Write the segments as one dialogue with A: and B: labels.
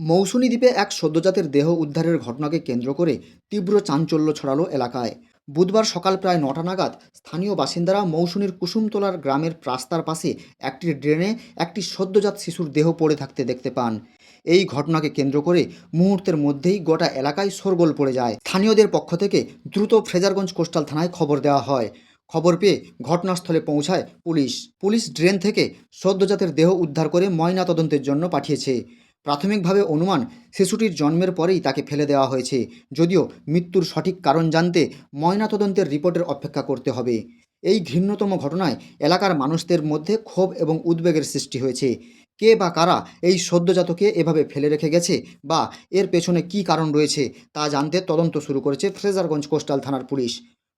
A: মৌসুমী দ্বীপে এক সদ্যজাতের দেহ উদ্ধারের ঘটনাকে কেন্দ্র করে তীব্র চাঞ্চল্য ছড়ালো এলাকায়। বুধবার সকাল প্রায় নটা নাগাদ স্থানীয় বাসিন্দারা মৌসুমীর কুসুমতলার গ্রামের রাস্তার পাশে একটি ড্রেনে একটি সদ্যজাত শিশুর দেহ পড়ে থাকতে দেখতে পান। এই ঘটনাকে কেন্দ্র করে মুহূর্তের মধ্যেই গোটা এলাকায় শোরগোল পড়ে যায়। স্থানীয়দের পক্ষ থেকে দ্রুত ফ্রেজারগঞ্জ কোস্টাল থানায় খবর দেওয়া হয়। খবর পেয়ে ঘটনাস্থলে পৌঁছায় পুলিশ। পুলিশ ড্রেন থেকে সদ্যজাতের দেহ উদ্ধার করে ময়না তদন্তের জন্য পাঠিয়েছে। প্রাথমিকভাবে অনুমান শিশুটির জন্মের পরেই তাকে ফেলে দেওয়া হয়েছে। যদিও মৃত্যুর সঠিক কারণ জানতে ময়নাতদন্তের রিপোর্টের অপেক্ষা করতে হবে। এই ঘৃণ্যতম ঘটনায় এলাকার মানুষদের মধ্যে ক্ষোভ এবং উদ্বেগের সৃষ্টি হয়েছে। কে বা কারা এই সদ্যজাতকে এভাবে ফেলে রেখে গেছে বা এর পেছনে কী কারণ রয়েছে তা জানতে তদন্ত শুরু করেছে ফ্রেজারগঞ্জ কোস্টাল থানার পুলিশ।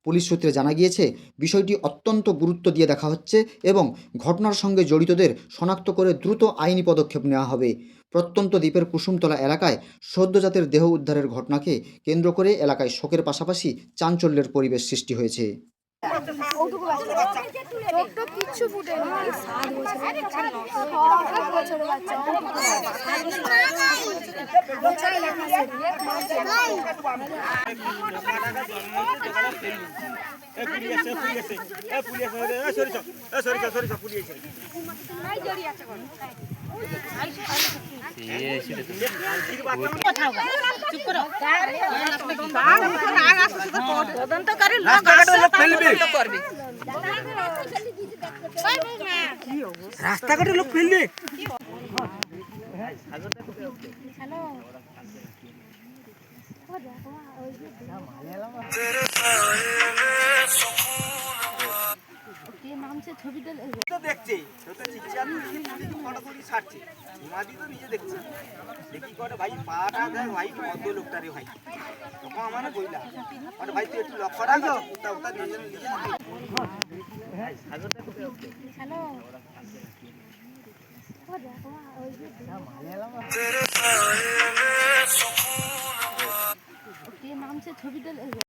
A: পুলিশ সূত্রে জানা গিয়েছে, বিষয়টি অত্যন্ত গুরুত্ব দিয়ে দেখা হচ্ছে এবং ঘটনার সঙ্গে জড়িতদের শনাক্ত করে দ্রুত আইনি পদক্ষেপ নেওয়া হবে। প্রত্যন্ত দ্বীপের কুসুমতলা এলাকায় সদ্যজাতের দেহ উদ্ধারের ঘটনাকে কেন্দ্র করে এলাকায় শোকের পাশাপাশি চাঞ্চল্যের পরিবেশ সৃষ্টি হয়েছে।
B: কিচ্ছু তদন্তকারী লোক করবে
C: রাস্তাঘাটে লোক ফেলবে। দেখছে তো তো তো নিজে দেখছে দেখি করে ভাই পাটা দেখ ভাই মদ্য লোকটা রে ভাই তখন আমার কইলা আর ভাই তুই একটু লক্ষ্য রাখ ওটা ওটা নিজে নিজে
B: হ্যালো